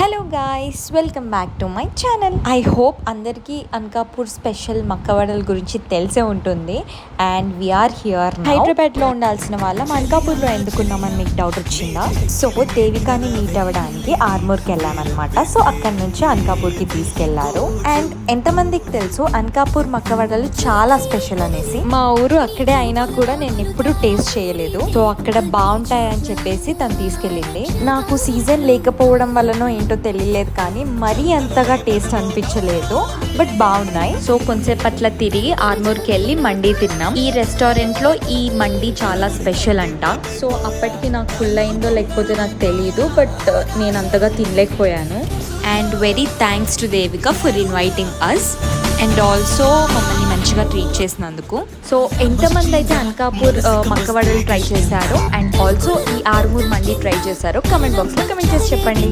Hello guys welcome back to my channel I hope అందరికీ Anakapur special మక్కవడల గురించి తెలిసే ఉంటుంది. అండ్ వీఆర్ హియర్ హైదరాబాద్లో ఉండాల్సిన వాళ్ళం అనకాపూర్లో ఎందుకున్నామని మీకు డౌట్ వచ్చిందా? సో దేవికాని మీట్ అవ్వడానికి ఆర్మూర్కి వెళ్ళామన్నమాట. సో అక్కడ నుంచి అనకాపూర్కి తీసుకెళ్ళారు. అండ్ తెలుసు. అనకాపూర్ మక్కవడలు చాలా స్పెషల్ అనేసి. మా ఊరు అక్కడే అయినా కూడా నేను ఎప్పుడు టేస్ట్ చేయలేదు. సో అక్కడ బాగుంటాయని చెప్పేసి తను తీసుకెళ్ళింది. నాకు సీజన్ లేకపోవడం వల్లనో ఏంటో తెలియలేదు కానీ మరీ అంతగా టేస్ట్ అనిపించలేదు. బట్ బాగున్నాయి. సో కొంచెంసేపు అట్లా తిరిగి ఆర్మూర్కి వెళ్ళి మండీ తిన్నాం. ఈ రెస్టారెంట్లో ఈ మండీ చాలా స్పెషల్ అంట. సో అప్పటికి నాకు ఫుల్ అయిందో లేకపోతే నాకు తెలియదు బట్ నేను అంతగా తినలేకపోయాను. And very thanks to Devika for inviting us and also మమ్మల్ని మంచిగా ట్రీట్ చేసినందుకు. సో ఎంతమంది అయితే అనకాపూర్ uh, మక్కవాడలు మక్కవడలు ట్రై చేశారో అండ్ ఆల్సో ఈ ఆరుమూర్ మంది ట్రై చేశారో కమెంట్ బాక్స్లో కమెంట్ చేసి చెప్పండి.